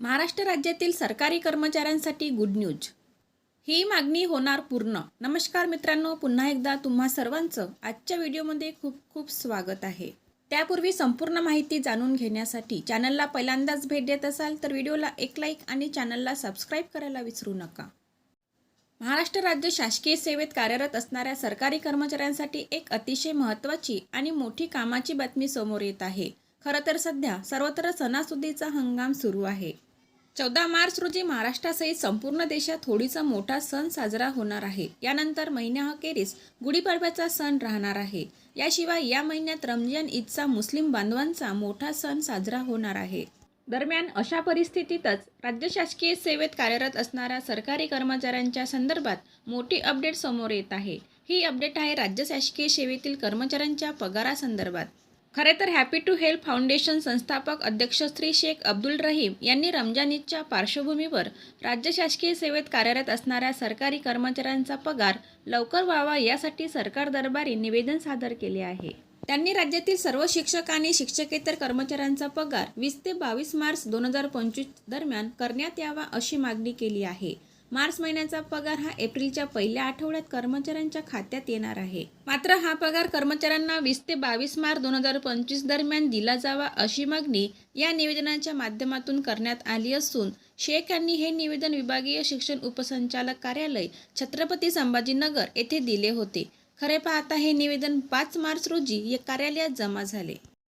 महाराष्ट्र राज्यातील सरकारी कर्मचाऱ्यांसाठी गुड न्यूज ही मागणी होणार पूर्ण. नमस्कार मित्रांनो पुन्हा एकदा तुम्हा सर्वांचं आजच्या व्हिडिओमध्ये खूप खूप स्वागत आहे. त्यापूर्वी संपूर्ण माहिती जाणून घेण्यासाठी चॅनलला पहिल्यांदाच भेट देत असाल तर व्हिडिओला एक लाईक आणि चॅनलला सबस्क्राईब करायला विसरू नका. महाराष्ट्र राज्य शासकीय सेवेत कार्यरत असणाऱ्या सरकारी कर्मचाऱ्यांसाठी एक अतिशय महत्त्वाची आणि मोठी कामाची बातमी समोर येत आहे. खरं तर सध्या सर्वत्र सणासुदीचा हंगाम सुरू आहे. चौदा मार्च रोजी महाराष्ट्रासहित संपूर्ण देशात होळीचा मोठा सण साजरा होणार आहे. यानंतर महिन्याअखेरीस गुढीपाडव्याचा सण राहणार आहे. याशिवाय या महिन्यात रमजान ईदचा मुस्लिम बांधवांचा मोठा सण साजरा होणार आहे. दरम्यान अशा परिस्थितीतच राज्य शासकीय सेवेत कार्यरत असणाऱ्या सरकारी कर्मचाऱ्यांच्या संदर्भात मोठी अपडेट समोर येत आहे. ही अपडेट आहे राज्य शासकीय सेवेतील कर्मचाऱ्यांच्या पगारासंदर्भात. खरे तर हॅपी टू हेल्प फाउंडेशन संस्थापक अध्यक्ष श्री शेख अब्दुल रहीम यांनी रमजान ईदच्या पार्श्वभूमीवर राज्य शासकीय सेवेत कार्यरत असणाऱ्या सरकारी कर्मचाऱ्यांचा पगार लवकर व्हावा यासाठी सरकार दरबारी निवेदन सादर केले आहे. त्यांनी राज्यातील सर्व शिक्षक आणि शिक्षकेतर कर्मचाऱ्यांचा पगार वीस ते बावीस मार्च दोन हजार पंचवीस दरम्यान करण्यात यावा अशी मागणी केली आहे. मार्च महिन्याचा पगार हा एप्रिलच्या पहिल्या आठवड्यात कर्मचाऱ्यांच्या खात्यात येणार आहे. मात्र हा पगार कर्मचाऱ्यांना वीस ते बावीस मार्च दोन हजार पंचवीस दरम्यान दिला जावा अशी मागणी या निवेदनाच्या माध्यमातून करण्यात आली असून शेख यांनी हे निवेदन विभागीय शिक्षण उपसंचालक कार्यालय छत्रपती संभाजीनगर येथे दिले होते. खरे पाहता हे निवेदन पाच मार्च रोजी या कार्यालयात जमा झाले.